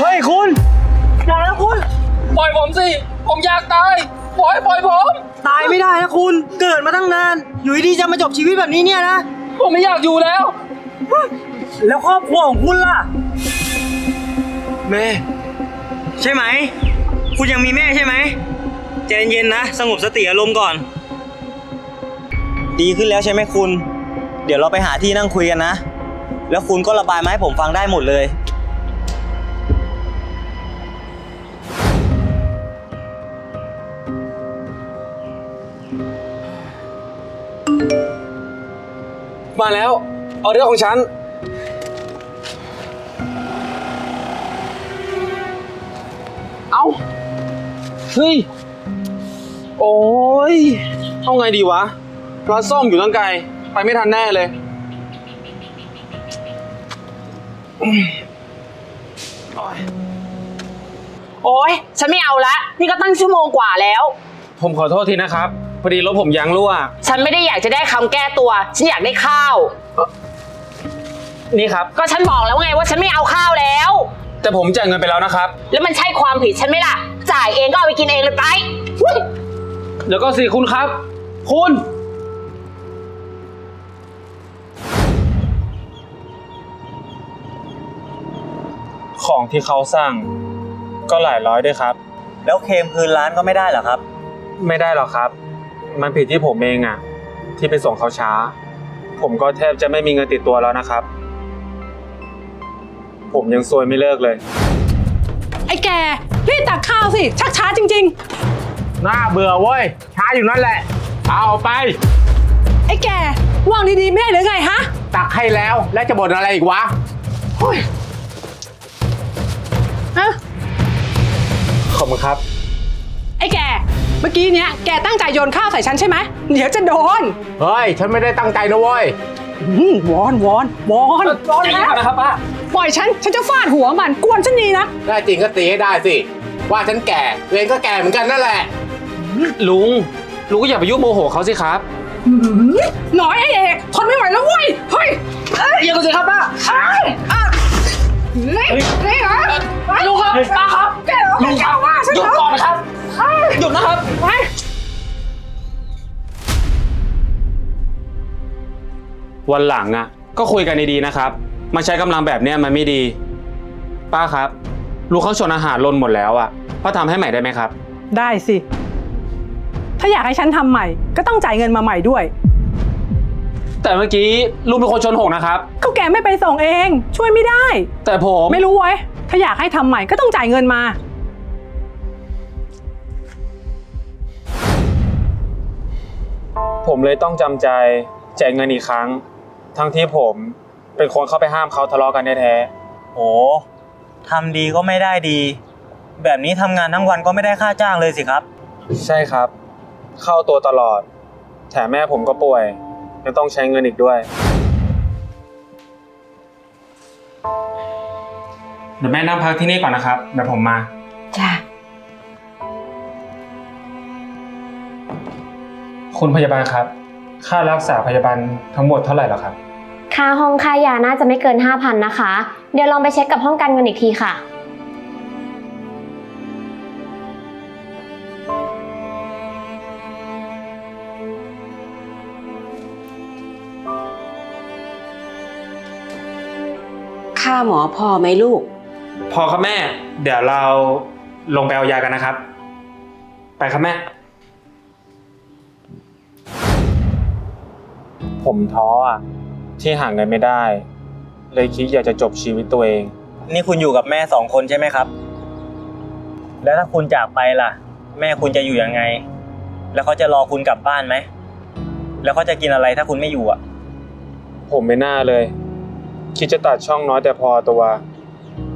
เฮ้ยคุณ อย่านะคุณ ปล่อยผมสิ ผมอยากตาย ปล่อยปล่อยผม ตายไม่ได้นะคุณ เกิดมาตั้งนาน อยู่ดีๆจะมาจบชีวิตแบบนี้เนี่ยนะ ผมไม่อยากอยู่แล้ว แล้วครอบครัวของคุณล่ะ แม่ ใช่ไหม คุณยังมีแม่ใช่ไหมใจเย็นๆนะ สงบสติอารมณ์ก่อน ดีขึ้นแล้วใช่ไหมคุณ เดี๋ยวเราไปหาที่นั่งคุยกันนะ แล้วคุณก็ระบายมาให้ผมฟังได้หมดเลย มาแล้ว ออเดอร์ของฉัน เอาเฮ้ย โอ้ยเอาไงดีวะ ร้านส้มอยู่ตั้งไกล ไปไม่ทันแน่เลย โอ๊ย ฉันไม่เอาละ นี่ก็ตั้งชั่วโมงกว่าแล้ว ผมขอโทษทีนะครับ พอดีรถผมยางรั่ว ฉันไม่ได้อยากจะได้คำแก้ตัว ฉันอยากได้ข้าว นี่ครับ ก็ฉันบอกแล้วไงว่าฉันไม่เอาข้าวแล้ว แต่ผมจ่ายเงินไปแล้วนะครับ แล้วมันใช่ความผิดฉันไหมล่ะ จ่ายเองก็เอาไปกินเองเลยไปอุ๊ยเดี๋ยวก็สิคุณครับ คุณ ของที่เขาสั่งก็หลายร้อยด้วยครับ แล้วเคลมคืนร้านก็ไม่ได้เหรอครับ ไม่ได้หรอกครับ มันผิดที่ผมเองอะที่ไปส่งเขาช้า ผมก็แทบจะไม่มีเงินติดตัวแล้วนะครับ ผมยังซวยไม่เลิกเลย ไอ้แกรีบตักข้าวสิ ชักช้าจริงน่าเบื่อเว้ย ช้าอยู่นั่นแหละ เอาไป ๆ ไอ้แกวางดีๆ ไม่ได้หรือไงฮะ ตักให้แล้วแล้วจะบ่นอะไรอีกวะเฮ้ยฮะขอบคุณครับ ไอ้แก เมื่อกี้เนี้ยแกตั้งใจโยนข้าวใส่ฉันใช่ไหมเดี๋ยวจะโดนเฮ้ย ฉันไม่ได้ตั้งใจนะเว้ย อืมวอนวอนวอนวอนใจเย็นนะก่อนนะครับป้า ปล่อยฉันฉันจะฟาดหัวมันกวนฉันนี่นะ ได้จริงก็ตีให้ได้สิ ว่าฉันแก่เวรก็แก่เหมือนกันนั่นแหละ ลุง ลุงก็อย่าไปยุ่งโมโหเขาสิครับ หน่อยไอ้เอกทนไม่ไหวแล้วเว้ยเฮ้ยอย่าก็สิครับป้าเฮ้ยอะเละเละเหรอลุงครับป้าครับแก เอาแกเอาว่าฉันหยุเหดรอก่อนนะครับ หยุดนะครับไปวันหลังอะ ก็คุยกันดีๆนะครับ มาใช้กำลังแบบเนี้ยมันไม่ดี ป้าครับลูกเขาชนอาหารลนหมดแล้วอะป้าทำให้ใหม่ได้ไหมครับ ได้สิ ถ้าอยากให้ฉันทำใหม่ ก็ต้องจ่ายเงินมาใหม่ด้วย แต่เมื่อกี้ลุงเป็นคนชนหกนะครับ ก็แกไม่ไปส่งเอง ช่วยไม่ได้ แต่ผม ไม่รู้ไว้ย ถ้าอยากให้ทำใหม่ก็ต้องจ่ายเงินมา ผมเลยต้องจำใจจ่ายเงินอีกครั้ง ทั้งที่ผมเป็นคนเข้าไปห้ามเขาทะเลาะกันแท้โหทำดีก็ไม่ได้ดี แบบนี้ทำงานทั้งวันก็ไม่ได้ค่าจ้างเลยสิครับ ๆใช่ครับ เข้าตัวตลอด แถมแม่ผมก็ป่วยยังต้องใช้เงินอีกด้วย เดี๋ยวแม่นั่งพักที่นี่ก่อนนะครับเดี๋ยวผมมา จ้ะ คุณพยาบาลครับ ค่ารักษาพยาบาลทั้งหมดเท่าไหร่แล้วครับ ค่าห้องค่ายาน่าจะไม่เกิน 5,000 นะคะ เดี๋ยวลองไปเช็คกับห้องการเงินอีกทีค่ะ ค่าหมอพอไหมลูก พอครับแม่ เดี๋ยวเราลงไปเอายากันนะครับ ไปครับแม่ ผมท้ออะที่หาเงินไม่ได้ เลยคิดอยากจะจบชีวิตตัวเอง นี่คุณอยู่กับแม่สองคนใช่ไหมครับ แล้วถ้าคุณจากไปล่ะ แม่คุณจะอยู่ยังไง แล้วเขาจะรอคุณกลับบ้านไหม แล้วเขาจะกินอะไรถ้าคุณไม่อยู่อะ ผมไม่น่าเลย คิดจะตัดช่องน้อยแต่พอตัว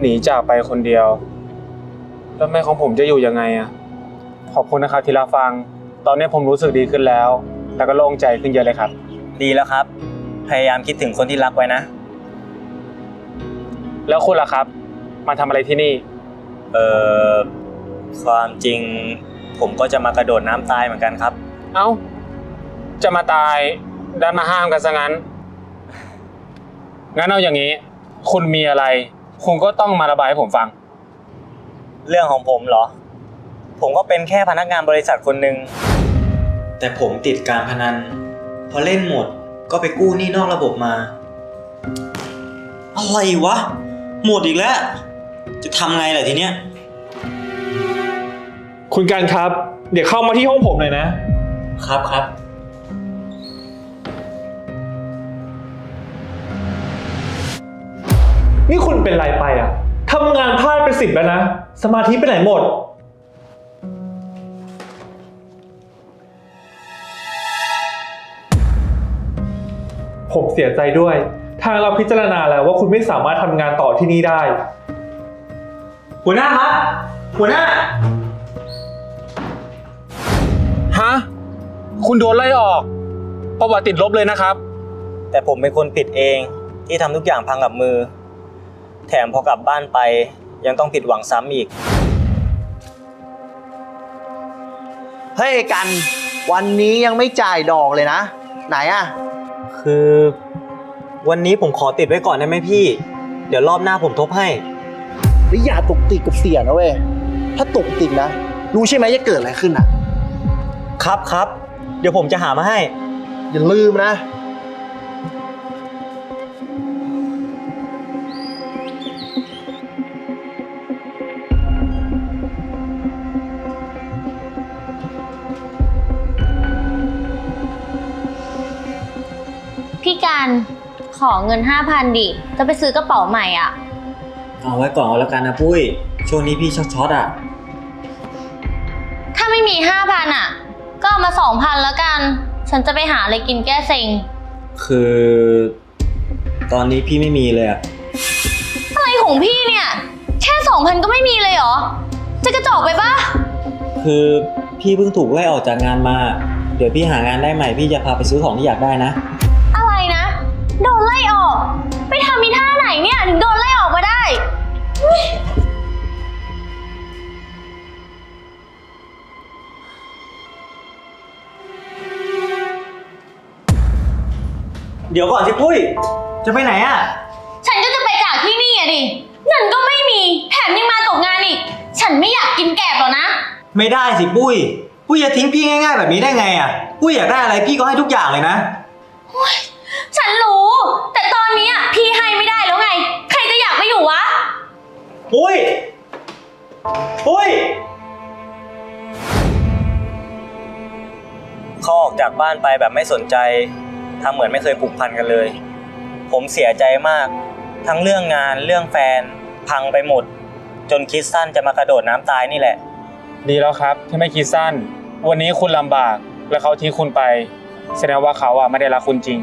หนีจากไปคนเดียว แล้วแม่ของผมจะอยู่ยังไงอะ ขอบคุณนะครับที่รับฟัง ตอนนี้ผมรู้สึกดีขึ้นแล้ว แล้วก็โล่งใจขึ้นเยอะเลยครับ ดีแล้วครับ พยายามคิดถึงคนที่รักไว้นะ แล้วคุณล่ะครับ มาทำอะไรที่นี่ เอ่อ ความจริงผมก็จะมากระโดดน้ำตายเหมือนกันครับ เอ้า จะมาตายดันมาห้ามกันซะงั้น งั้นเอาอย่างนี้ คุณมีอะไร คุณก็ต้องมาระบายให้ผมฟัง เรื่องของผมเหรอ ผมก็เป็นแค่พนักงานบริษัทคนหนึ่ง แต่ผมติดการพนันพ อเล่นหมดก็ไปกู้หนี้นอกระบบมา อะไรวะ หมดอีกแล้ว จะทำไงล่ะทีเนี้ย คุณการครับ เดี๋ยวเข้ามาที่ห้องผมหน่อยนะ ครับครับ นี่คุณเป็นไรไปอะทำงานพลาดไปสิบแล้วนะ สมาธิไปไหนหมด ผมเสียใจด้วย ทางเราพิจารณาแล้วว่าคุณไม่สามารถทำงานต่อที่นี่ได้ หัวหน้าครับ หัวหน้า ฮะ คุณโดนไล่ออก ประวัติติดลบเลยนะครับ แต่ผมเป็นคนผิดเองที่ทำทุกอย่างพังกับมือ แถมพอกลับบ้านไป ยังต้องผิดหวังซ้ำอีก เฮ้ยกัน วันนี้ยังไม่จ่ายดอกเลยนะ ไหนอะ คือ วันนี้ผมขอติดไว้ก่อนได้ไหมพี่ เดี๋ยวรอบหน้าผมทบให้ แล้วอย่าตกติกกับเสียนะเว้ย ถ้าตกติกนะ รู้ใช่ไหมจะเกิดอะไรขึ้นอะครับครับ เดี๋ยวผมจะหามาให้ อย่าลืมนะ ขอเงิน 5,000 ดิ จะไปซื้อกระเป๋าใหม่อะ เอาไว้ก่อนเอาแล้วกันนะปุ้ย ช่วงนี้พี่ช็อตช็อตๆอะ ถ้าไม่มี 5,000 อะ ก็เอามา 2,000 แล้วกัน ฉันจะไปหาอะไรกินแก้เซ็ง คือ ตอนนี้พี่ไม่มีเลยอะ อะไรของพี่เนี่ย แค่ 2,000 ก็ไม่มีเลยเหรอ จะกระจอกไปปะคือพี่เพิ่งถูกไล่ออกจากงานมา เดี๋ยวพี่หางานได้ใหม่พี่จะพาไปซื้อของที่อยากได้นะ เนี่ยถึงโดนไล่ออกมาได้ เดี๋ยวก่อนสิปุ้ย จะไปไหนอะ ฉันก็จะไปจากที่นี่อะดิเงินก็ไม่มีแถมยังมาตกงานอีก ฉันไม่อยากกินแกบหรอกนะ ไม่ได้สิปุ้ย ปุ้ยจะทิ้งพี่ง่ายๆแบบนี้ได้ไงอะ ปุ้ยอยากได้อะไรพี่ก็ให้ทุกอย่างเลยนะ ฉันรู้ แต่ตอนนี้อะพี่ให้ไม่ได้แล้วไง ใครจะอยากไปอยู่วะ ปุ้ย ปุ้ย เขาออกจากบ้านไปแบบไม่สนใจทำเหมือนไม่เคยผูกพันกันเลย ผมเสียใจมาก ทั้งเรื่องงานเรื่องแฟน พังไปหมด จนคิดสั้นจะมากระโดดน้ำตายนี่แหละ ดีแล้วครับที่ไม่คิดสั้น วันนี้คุณลำบากและเขาทิ้งคุณไป แสดงว่าเขาอะไม่ได้รักคุณจริง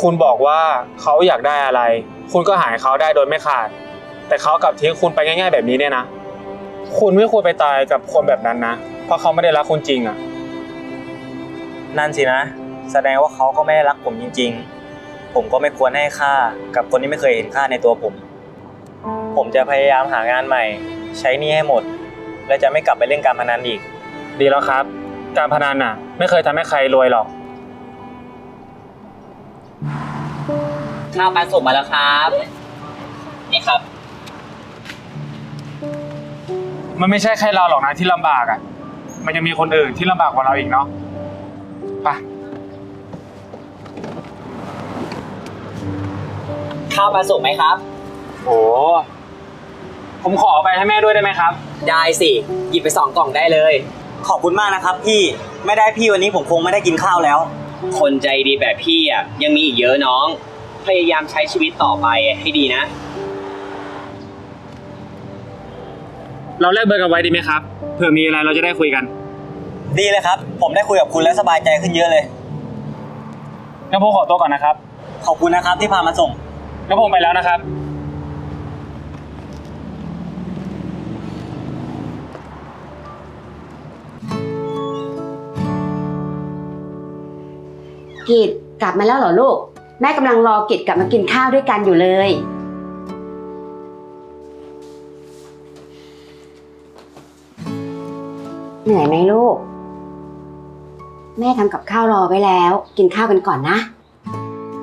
คุณบอกว่าเขาอยากได้อะไร คุณก็หายเขาได้โดยไม่ขาด แต่เขากลับทิ้งคุณไปง่าย ๆ แบบนี้เนี่ยนะ คุณไม่ควรไปตายกับคนแบบนั้นนะ เพราะเขาไม่ได้รักคุณจริงอะ นั่นสินะ แสดงว่าเขาก็ไม่ได้รักผมจริง ๆ ผมก็ไม่ควรให้ค่ากับคนที่ไม่เคยเห็นค่าในตัวผม ผมจะพยายามหางานใหม่ ใช้หนี้ให้หมด และจะไม่กลับไปเล่นการพนันอีก ดีแล้วครับ การพนันอะ ไม่เคยทำให้ใครรวยหรอก ข้าวปลาสุกมาแล้วครับ นี่ครับ มันไม่ใช่แค่เราหรอกนะที่ลำบากอะ มันยังมีคนอื่นที่ลำบากกว่าเราอีกเนาะไปข้าวปลาสุกไหมครับ โอ้ผมขอเอาไปให้แม่ด้วยได้ไหมครับ ได้สิ หยิบไปสองกล่องได้เลย ขอบคุณมากนะครับพี่ไม่ได้พี่วันนี้ผมคงไม่ได้กินข้าวแล้ว คนใจดีแบบพี่อะยังมีอีกเยอะน้อง พยายามใช้ชีวิตต่อไปให้ดีนะ เราแลกเบอร์กันไว้ดีไหมครับ เผื่อมีอะไรเราจะได้คุยกัน ดีเลยครับ ผมได้คุยกับคุณแล้วสบายใจขึ้นเยอะเลย งั้นผมขอตัวก่อนนะครับ ขอบคุณนะครับที่พามาส่ง งั้นผมไปแล้วนะครับ กิดกลับมาแล้วเหรอลูก แม่กำลังรอกิดกลับมากินข้าวด้วยกันอยู่เลย เหนื่อยไหมลูก แม่ทำกับข้าวรอไว้แล้ว กินข้าวกันก่อนนะ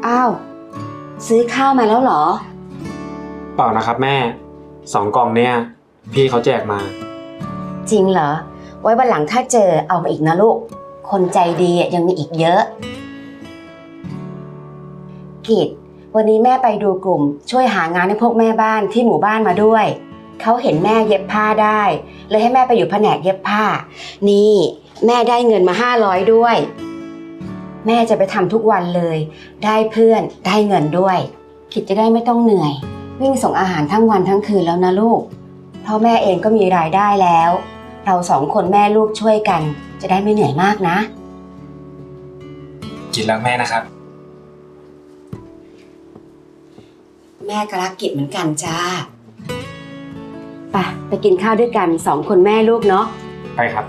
อ้าว ซื้อข้าวมาแล้วเหรอ เปล่านะครับแม่สองกล่องเนี่ย พี่เขาแจกมา จริงเหรอ ไว้วันหลังถ้าเจอเอามาอีกนะลูก คนใจดีอะยังมีอีกเยอะ กิจ วันนี้แม่ไปดูกลุ่ม ช่วยหางานให้พวกแม่บ้านที่หมู่บ้านมาด้วย เขาเห็นแม่เย็บผ้าได้ เลยให้แม่ไปอยู่แผนกเย็บผ้า นี่ แม่ได้เงินมาห้าร้อยด้วย แม่จะไปทำทุกวันเลย ได้เพื่อนได้เงินด้วย กิจจะได้ไม่ต้องเหนื่อย วิ่งส่งอาหารทั้งวันทั้งคืนแล้วนะลูก เพราะแม่เองก็มีรายได้แล้ว เราสองคนแม่ลูกช่วยกัน จะได้ไม่เหนื่อยมากนะ กินรักแม่นะครับ แม่ก็รักกิจเหมือนกันจ้าไปไปกินข้าวด้วยกันสองคนแม่ลูกเนาะไปครับ